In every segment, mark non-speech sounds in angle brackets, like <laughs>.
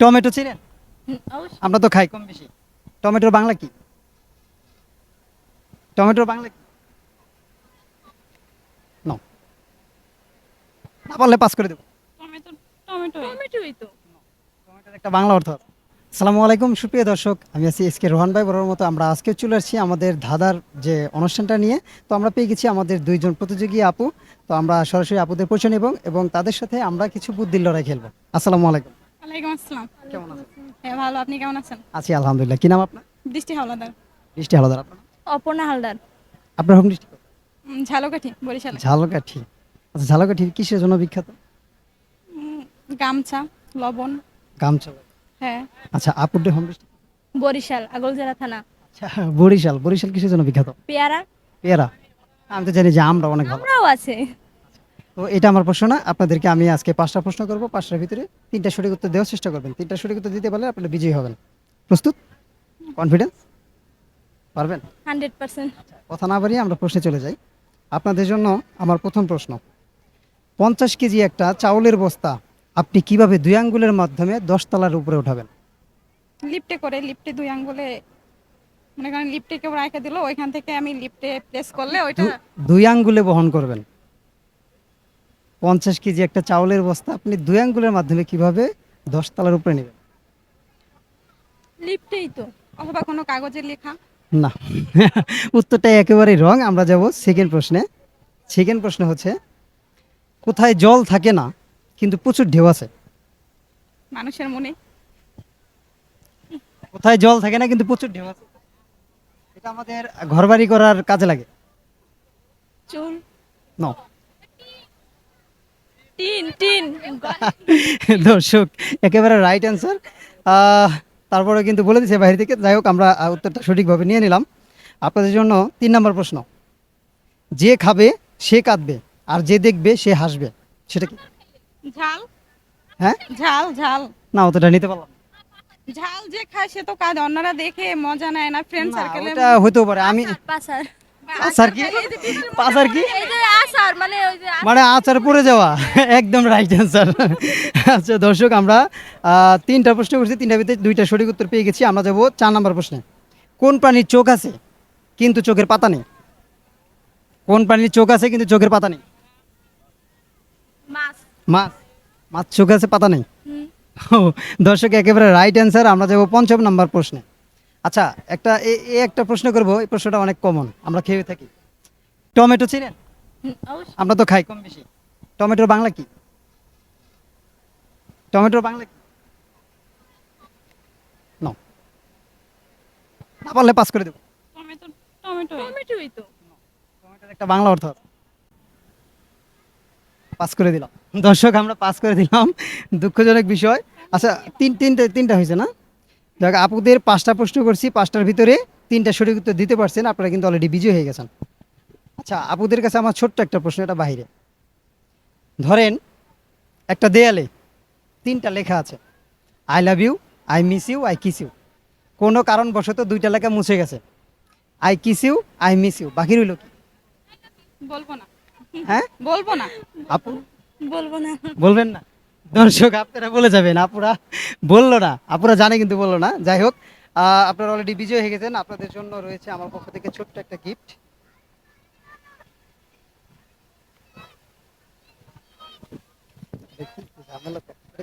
Tomato চিনেন? আমরা তো খাই কম বেশি টমেটোর বাংলা কি? টমেটোর বাংলা কি? না পারলে পাস করে দেবো। Tomato tomato. টমেটোই তো। টমেটোর একটা বাংলা অর্থ আছে আসসালামু আলাইকুম সুপ্রিয় দর্শক। আমি আছি এস কে রোহান ভাই বড়ার মতো আমরা আজকে চলে আসছি আমাদের ধাঁধার যে অনুষ্ঠানটা নিয়ে। তো আমরা পেয়ে গেছি আমাদের দুইজন প্রতিযোগী আপু। তো আমরা সরাসরি আপুদের পরিচয় নেব এবং তাদের সাথে আমরা কিছু বুদ্ধির লড়াই খেলব। আসসালামু আলাইকুম। ওয়ালাইকুম আসসালাম। কেমন আছেন? হ্যাঁ ভালো। আপনি কেমন আছেন? আছি আলহামদুলিল্লাহ। কি নাম আপনার? বৃষ্টি হাওলাদার বৃষ্টি হালদার আপনার অপর্ণা হালদার। আপনার হোম ডিস্ট্রিক্ট ঝালকাঠি বরিশালে। ঝালকাঠি। আচ্ছা ঝালকাঠি কিসের জন্য বিখ্যাত? উম, গামছা লবণ। গামছা। হ্যাঁ। আচ্ছা আপুডে হোম ডিস্ট্রিক্ট? বরিশাল আগলজেরা থানা। আচ্ছা বরিশাল। বরিশাল কিসের জন্য বিখ্যাত? পেয়ারা। পেয়ারা। আমি তো জানি যে আমরা অনেক ভালো। আমরাও আছে। তো এটা আমার প্রশ্ন না। আপনাদেরকে আমি আজকে পাঁচটা প্রশ্ন করব। পাঁচটার ভিতরে তিনটা সঠিক উত্তর দেওয়ার চেষ্টা করবেন। তিনটা সঠিক উত্তর দিতে পারলে আপনারা বিজয়ী হবেন। প্রস্তুত? কনফিডেন্স পারবেন? Hundred percent. কথা না বাড়িয়ে আমরা প্রশ্নে চলে যাই। আপনাদের জন্য আমার প্রথম প্রশ্ন। পঞ্চাশ কেজি একটা চাউলের বস্তা আপনি কীভাবে দুই আঙ্গুলের মাধ্যমে দশ তলার উপরে উঠাবেন? লিফটে করে লিফটে দুই আঙ্গুলে মনে করেন লিফটে কেউ রাখে দিল ওইখান থেকে আমি লিফটে প্রেস করলে ওইটা দুই আঙ্গুলে বহন করবেন। পঞ্চাশ কেজি একটা চাউলের বস্তা আপনি দুই আঙ্গুলের মাধ্যমে কীভাবে দশ তলার উপরে নেবেন? লিফটেই তো অথবা কোনো কাগজে লেখা। না <laughs> উত্তরটা একেবারেই রং। আমরা যাব সেকেন্ড প্রশ্নে। সেকেন্ড প্রশ্ন হচ্ছে কোথায় জল থাকে না কিন্তু প্রচুর ঢেউ আছে? মানুষের মনে। কোথায় জল থাকে না কিন্তু প্রচুর ঢেউ আছে? এটা আমাদের ঘরবাড়ি করার কাজে লাগে। চুল। ন টিন টিন। <laughs> দর্শক একেবারে রাইট অ্যান্সার তারপরে কিন্তু বলে দিছে বাইরে থেকে। যাই হোক আমরা উত্তরটা সঠিকভাবে নিয়ে নিলাম। আপনাদের জন্য তিন নম্বর প্রশ্ন। যে খাবে সে কাঁদবে আর যে দেখবে সে হাসবে। সেটা কি? ঝাল। হ্যাঁ? ঝাল ঝাল। না অতটা নিতে পারলাম ঝাল যে খায় সে তো কাজ অন্যরা দেখে মজা নেয় না ফ্রেন্ড সার্কেলে হতেও পারে। আমি আচার কি? কি? মানে মানে আচার পড়ে যাওয়া। <laughs> একদম রাইট অ্যান্সার <laughs> আচ্ছা দর্শক আমরা তিনটা প্রশ্ন করছি তিনটা ভিতরে দুইটা সঠিক উত্তর পেয়ে গেছি। আমরা যাব চার নম্বর প্রশ্নে। কোন প্রাণীর চোখ আছে কিন্তু চোখের পাতা নেই? কোন প্রাণীর চোখ আছে কিন্তু চোখের পাতা নেই? মাছ। মাছ। চোখ আছে পাতা নেই? <laughs> দর্শক একেবারে রাইট অ্যান্সার আমরা যাব পঞ্চম নম্বর প্রশ্নে। আচ্ছা একটা একটা প্রশ্ন করব এই প্রশ্নটা অনেক কমন আমরা খেয়ে থাকি। টমেটো চিনেন? আমরা তো খাই কম বেশি। টমেটোর বাংলা কি? টমেটোর বাংলা কি? No. না পারলে পাস করে দেবো। টমেটো টমেটো টমেটোই তো। টমেটোর একটা বাংলা অর্থ আছে। পাস করে দিলাম। দর্শক আমরা পাস করে দিলাম। দুঃখজনক বিষয়। আচ্ছা তিন তিনটা তিনটা হয়েছে না? দেখ আপুদের পাঁচটা প্রশ্ন করছি পাঁচটার ভিতরে তিনটা সঠিক উত্তর দিতে পারছেন আপনারা কিন্তু অলরেডি বিজয় হয়ে গেছেন। আচ্ছা আপুদের কাছে আমার ছোট্ট একটা প্রশ্ন এটা বাইরে ধরেন একটা দেয়ালে তিনটা লেখা আছে I love you I miss you I kiss you কোনো কারণবশত দুইটা লেখা মুছে গেছে I kiss you I miss you বাকি রইল কি? বলব না। হ্যাঁ? বলব না। আপু? বলব না। বলবেন না। দর্শক আপনারা বলে যাবেন আপুরা বলল না আপুরা জানে কিন্তু বলল না। যাই হোক আহ, আপনারা অলরেডি বিজয় হয়ে গেছেন আপনাদের জন্য রয়েছে আমার পক্ষ থেকে ছোট্ট একটা গিফট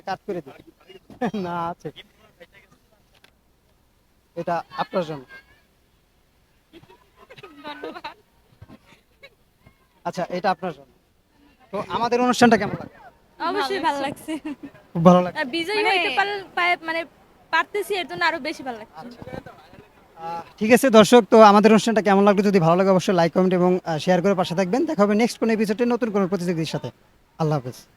কাট করে দিই। না আছে। এটা আপনার জন্য। আচ্ছা এটা আপনার জন্য। তো আমাদের অনুষ্ঠানটা কেমন লাগে অবশ্যই ভালো লাগছে। খুব ভালো লাগছে। আর বিজয়ী মানে- হইতে পারলে পায়ে- মানে পারতেছি এর জন্য আরও বেশি ভালো লাগছে। ঠিক আছে দর্শক তো আমাদের অনুষ্ঠানটা কেমন লাগল যদি ভালো লাগে অবশ্যই লাইক কমেন্ট এবং শেয়ার করে পাশে থাকবেন। দেখা হবে নেক্সট কোনো এপিসোডে নতুন কোনো প্রতিযোগীর সাথে। আল্লাহ হাফেজ।